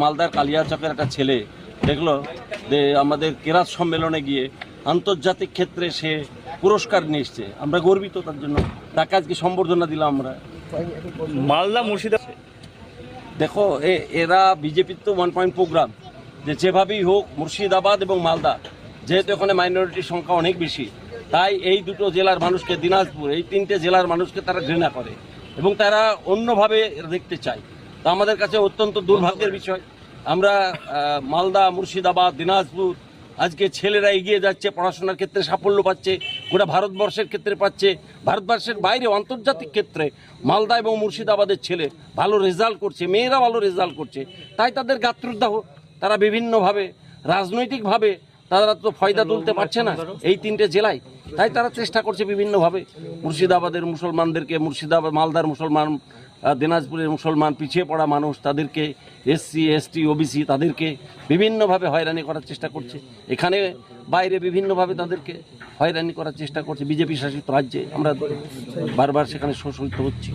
মালদার কালিয়াচকের একটা ছেলে দেখল যে আমাদের কেরাত সম্মেলনে গিয়ে আন্তর্জাতিক ক্ষেত্রে সে পুরস্কার নিয়ে এসছে। আমরা গর্বিত তার জন্য। তাকে আজকে সম্বর্ধনা দিলাম আমরা। মালদা মুর্শিদাবাদ দেখো এ এরা বিজেপির তো ওয়ান পয়েন্ট প্রোগ্রাম যে যেভাবেই হোক মুর্শিদাবাদ এবং মালদা যেহেতু এখানে মাইনরিটির সংখ্যা অনেক বেশি তাই এই দুটো জেলার মানুষকে দিনাজপুর এই তিনটে জেলার মানুষকে তারা ঘৃণা করে এবং তারা অন্যভাবে দেখতে চায়। তা আমাদের কাছে অত্যন্ত দুর্ভাগ্যের বিষয়। আমরা মালদা, মুর্শিদাবাদ, দিনাজপুর, আজকে ছেলেরা এগিয়ে যাচ্ছে, পড়াশোনার ক্ষেত্রে সাফল্য পাচ্ছে, গোটা ভারতবর্ষের ক্ষেত্রে পাচ্ছে। ভারতবর্ষের বাইরে, আন্তর্জাতিক ক্ষেত্রে মালদা এবং মুর্শিদাবাদের ছেলে ভালো রেজাল্ট করছে, মেয়েরা ভালো রেজাল্ট করছে। তাই তাদের গাত্রদাহ তারা বিভিন্নভাবে, রাজনৈতিকভাবে তারা তো ফয়দা তুলতে পারছে না এই তিনটে জেলায়। তাই তারা চেষ্টা করছে বিভিন্নভাবে, মুর্শিদাবাদের মুসলমানদেরকে, মুর্শিদাবাদ, মালদার মুসলমান দিনাজপুরের মুসলমান পিছিয়ে পড়া মানুষ তাদেরকে এসসি এসটি ওবিসি তাদেরকে বিভিন্নভাবে হয়রানি করার চেষ্টা করছে। এখানে বাইরে বিভিন্নভাবে তাদেরকে হয়রানি করার চেষ্টা করছে। বিজেপি শাসিত রাজ্যে আমরা বারবার সেখানে শোষিত হচ্ছি।